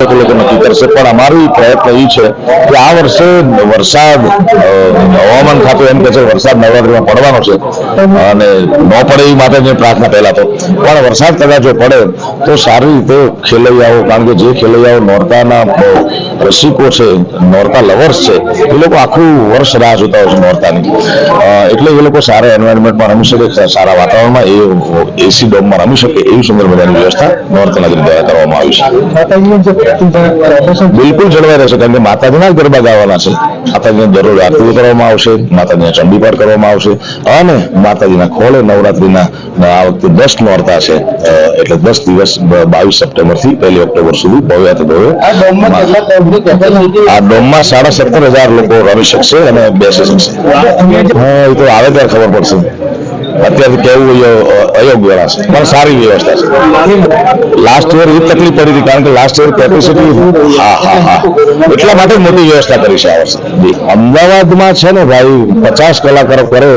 લોકો નક્કી કરશે. પણ અમારો પ્રયત્ન એ છે કે આ વર્ષે વરસાદ હવામાન ખાતું એમ કે છે વરસાદ નવરાત્રીમાં પડવાનો છે. અને ન પડે એ માટે મેં પ્રાર્થના પહેલા તો. પણ વરસાદ કદાચ જો પડે, તો સારી રીતે ખેલૈયાઓ, કારણ કે જે ખેલૈયાઓ નોરતાના રસિકો છે, નોરતા લવર્સ છે, એ લોકો આખું વર્ષ રાહ જોતા હોય છે નોરતાની. એટલે એ લોકો સારા એન્વાયરમેન્ટમાં રમી શકે, સારા વાતાવરણમાં એ એસી ડોમમાં રમી શકે, એવી સુંદર મજાની વ્યવસ્થા નોરતા નગરી દ્વારા કરવામાં આવી છે. બિલકુલ જળવાઈ રહેશે કારણ કે માતાજીના જ ગરબા ગાવાના છે. માતાજીને દરરોજ આરતી કરવામાં આવશે માતાજીના ચંડીપાઠ કરવામાં આવશે અને માતાજીના ખોળે નવરાત્રીના આ વખતે દસ નોરતા છે. એટલે દસ દિવસ બાવીસ સપ્ટેમ્બરથી પહેલી ઓક્ટોબર સુધી ભવ્ય કેપેસિટી આ ડોમમાં સાડા સત્તર હજાર લોકો રમી શકશે અને બેસી શકશે. હા એ તો આવે ત્યારે ખબર પડશે. અત્યારથી કેવું અયોગ્ય છે પણ સારી વ્યવસ્થા છે. લાસ્ટ યર એ તકલીફ પડી હતી કારણ કે લાસ્ટ યર કેપેસિટી હા હા હા. એટલા માટે મોટી વ્યવસ્થા કરી છે આ વર્ષે. અમદાવાદમાં છે ને ભાઈ, પચાસ કલાકારો કરે,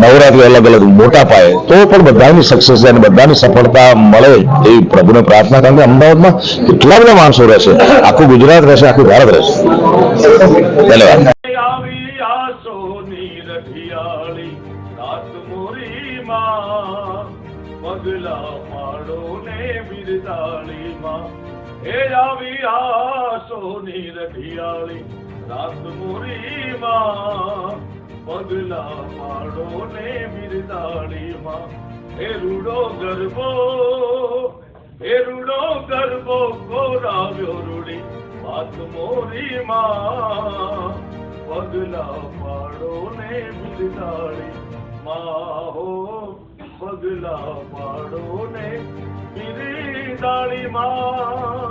નવરાત્રી અલગ અલગ, મોટા પાયે, તો પણ બધાની સક્સેસ અને બધાની સફળતા મળે એવી પ્રભુને પ્રાર્થના. કારણ કે અમદાવાદમાં કેટલા બધા માણસો રહેશે આખું ગુજરાત રહેશે આખું ભારત રહેશે ધન્યવાદ. આસોની રઢિયાળી રાત મોરી માં પગલા પાડો ને બિરદાળી માં એ આવી આસોની રઢિયાળી રાત મોરી માં પગલા પાડો ને બિરદાળી માં એ રૂડો ગરબો, હે રૂડો ગરબો, ગોરાવ્યો રૂડી વાત મોરી માં बदिला पाड़ो ने बि माहो बदिला पाड़ो ने बिरदाड़ी मां